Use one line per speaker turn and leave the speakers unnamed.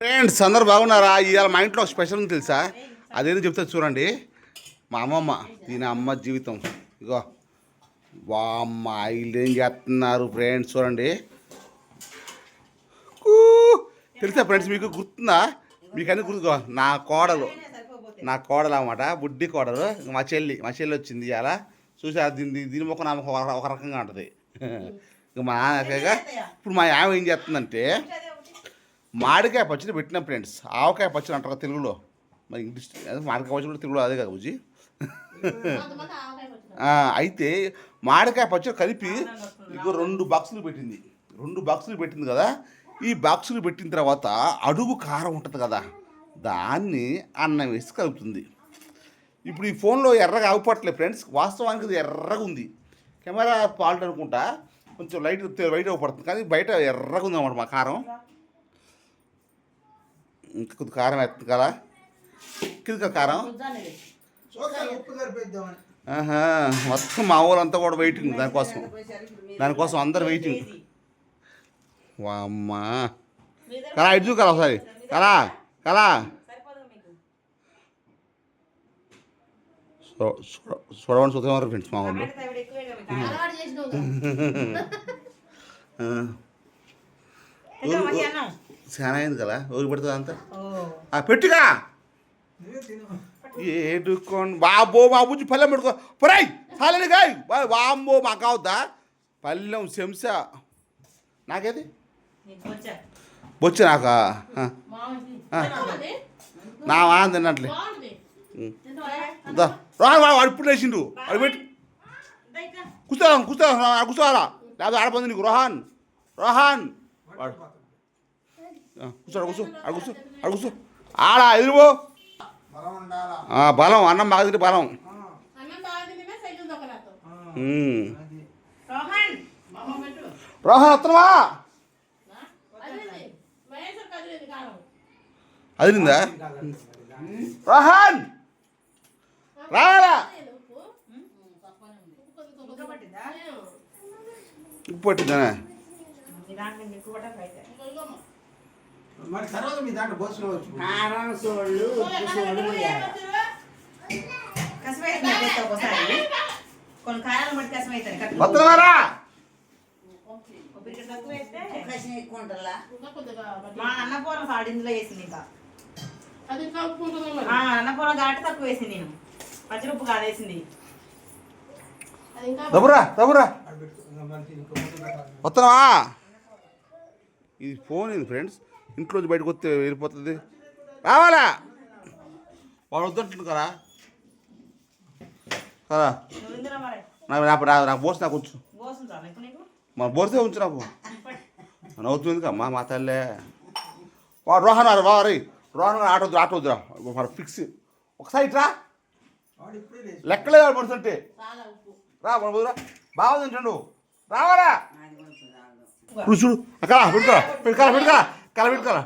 Friends అందరు బాగున్నారా? ఇవాళ మా ఇంట్లో ఒక స్పెషల్ ఉంది తెలుసా? అదేదో చెప్తా చూడండి. మా అమ్మమ్మ దీని అమ్మ జీవితం. ఇగో వామ్మ వీళ్ళు ఏం చేస్తున్నారు ఫ్రెండ్స్ చూడండి. తెలుసా ఫ్రెండ్స్ మీకు గుర్తుందా? మీకు అన్ని గుర్తుకో. నా కోడలు నా కోడలు అన్నమాట బుడ్డి కోడలు. ఇంక మా చెల్లి మా చెల్లి వచ్చింది ఇవాళ. చూసా దీని దీని- ముఖం నా ఒక ఒక రకంగా ఉంటుంది. ఇక మా నాన్నగా ఇప్పుడు మా ఆమె ఏం చేస్తుందంటే మామిడికాయ పచ్చడి పెట్టిన ఫ్రెండ్స్. ఆవకాయ పచ్చడి అంటారు తెలుగులో. మరి ఇంగ్లీష్ మామిడికాయ పచ్చడి కూడా తెలుగులో అదే కదా బుజ్జి అయితే మామిడికాయ పచ్చడి కలిపి ఇగో రెండు బాక్సులు పెట్టింది. రెండు బాక్సులు పెట్టింది కదా. ఈ బాక్సులు పెట్టిన తర్వాత అడుగు కారం ఉంటుంది కదా దాన్ని అన్నం వేసి కలుపుతుంది. ఇప్పుడు ఈ ఫోన్లో ఎర్రగా ఆగిపోవట్లేదు ఫ్రెండ్స్. వాస్తవానికి ఇది ఎర్రగా ఉంది. కెమెరా పాల్ట్ అనుకుంటా. కొంచెం లైట్ వైట్ అవ్వబడుతుంది కానీ బయట ఎర్రగా ఉంది అన్నమాట మా కారం. ఇంకా కొద్ది కారం వేస్తుంది కదా కింద కారం? మొత్తం మా ఊరంతా కూడా వెయిటింగ్ దానికోసం. దానికోసం అందరు వెయిటింగ్ వామ్మా. కలా ఇటు కలా ఒకసారి. కలా కలా. చూ- చూ- చూడమని చూద్దాం ఫ్రెండ్స్ మా ఊళ్ళో
కదా.
చాలా అయింది కదా ఊరికి పెడుతుంది అంతా ఆ, పెట్టుగా. ఏడుకోండి బాబో బాబుజీ పల్లెం పెట్టుకో. పొరై చాలని గాయ. వాంబో మాకు అవుద్దా పల్లెం శంస. నాకేది? బొచ్చు. నాకా. నా తిన్నట్లే.
బాగుంది.
ఉం.
తింటావా?
దా. రా వాడు వాడు ఇప్పుడు లేచిండు. వాడు పెట్టి. కూర్చోరా కూర్చోరా కూర్చోరా. లేదా ఆడపోయింది నీకు. రోహన్. రోహన్. వాడు ఆ, కూర్చోరా కూర్చో ఆడ కూర్చో ఆడ కూర్చో. ఆడ ఎదురుపో
బలం ఉండాలా
ఆ, బలం అన్నం బాగా తింటే బలం. రోహన్ వస్తున్నావా. అదిరిందా. రోహన్! రావాలా?
ఉప్పు. పట్టిందా?
ఉప్పు.
మరి తర్వాత మీ దాంట్లో పోసుకోవచ్చు
కారం సోళ్ళు ఉప్పు సోళ్ళు కసమైతుంది ఒకసారి. కొన్ని కారాలు బట్టి కసమైతుంది కట్టు
వస్తున్నావారా
కొబ్బరికి తక్కువ వేస్తే
కషం ఎక్కువ ఉంటుందా
ఇంకా కొద్దిగా పట్టి.
మా అన్నపూర్ణ సాడు ఇందులో వేసింది ఇంకా.
ఉప్పు
అన్నపూర్ణ ఘాటు తక్కువ వేసింది నేను. కాదు వేసింది.
ముద్ద పెట్టాలి.
వస్తున్నావా? ఇది ఫోన్ ఇది ఫ్రెండ్స్? ఇంట్లోంచి బయటకు వస్తే వెళ్ళిపోతుంది. రావాలా? వాడు వద్దంటుంది కదా? కదా నాకు నాకు నాకు బోర్స్ నాకు ఉంచు మన బోర్సే ఉంచు నాకు? నవ్వుతుంది కమ్మా మా తల్లే. వాడు రోహన్ వారు వారి రోహన్ గారు ఆటో వద్దు, ఆటో వద్దురా. మరి ఫిక్స్ ఒకసారి ఇట్రా. లెక్కలే పడుతుంటే. రా మన బుదురా బాగా తింటాడు రావాలా? రుచుడు కళ పెట్టుకోరా పెట్టుకోరా పెట్టుకోరా కళ పెట్టుకోరా